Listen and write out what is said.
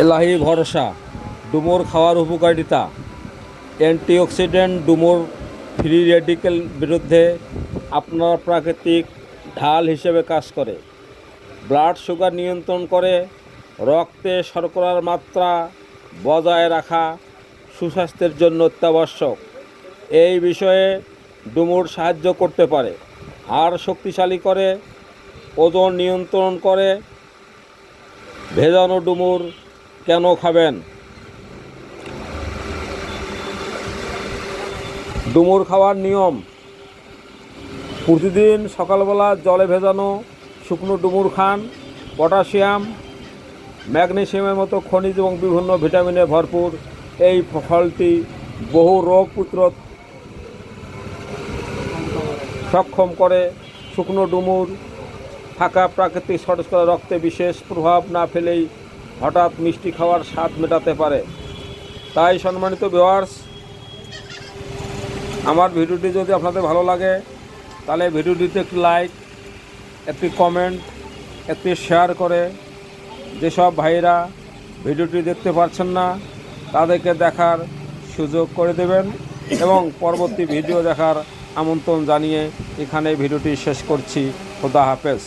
এলাহি ভরসা, ডুমুর খাওয়ার উপকারিতা, অ্যান্টিঅক্সিডেন্ট ডুমুর ফ্রি রেডিকেল বিরুদ্ধে আপনার প্রাকৃতিক ঢাল হিসেবে কাজ করে। ব্লাড সুগার নিয়ন্ত্রণ করে, রক্তে শর্করার মাত্রা বজায় রাখা সুস্বাস্থ্যের জন্য অত্যাবশ্যক। এই বিষয়ে ডুমুর সাহায্য করতে পারে। হাড় শক্তিশালী করে, ওজন নিয়ন্ত্রণ করে, ভেজানো ডুমুর কেন খাবেন? ডুমুর খাওয়ার নিয়ম। প্রতিদিন সকালবেলা জলে ভেজানো শুকনো ডুমুর খান, পটাশিয়াম, ম্যাগনেশিয়ামের মতো খনিজ এবং বিভিন্ন ভিটামিনে ভরপুর। এই ফলটি বহু রোগ প্রতিরোধ সক্ষম করে। শুকনো ডুমুর থাকা প্রাকৃতিক সটস্করা রক্তে বিশেষ প্রভাব না ফেলেই হঠাৎ মিষ্টি খাওয়ার স্বাদ মেটাতে পারে। তাই সম্মানিত ভিওয়ার্স আমার ভিডিওটি যদি আপনাদের ভালো লাগে, তাহলে ভিডিওটিতে একটি লাইক একটি কমেন্ট একটি শেয়ার করে যেসব ভাইরা ভিডিওটি দেখতে পারছেন না, তাদেরকে দেখার সুযোগ করে দেবেন এবং পরবর্তী ভিডিও দেখার আমন্ত্রণ জানিয়ে এখানে ভিডিওটি শেষ করছি। খোদা হাফেজ।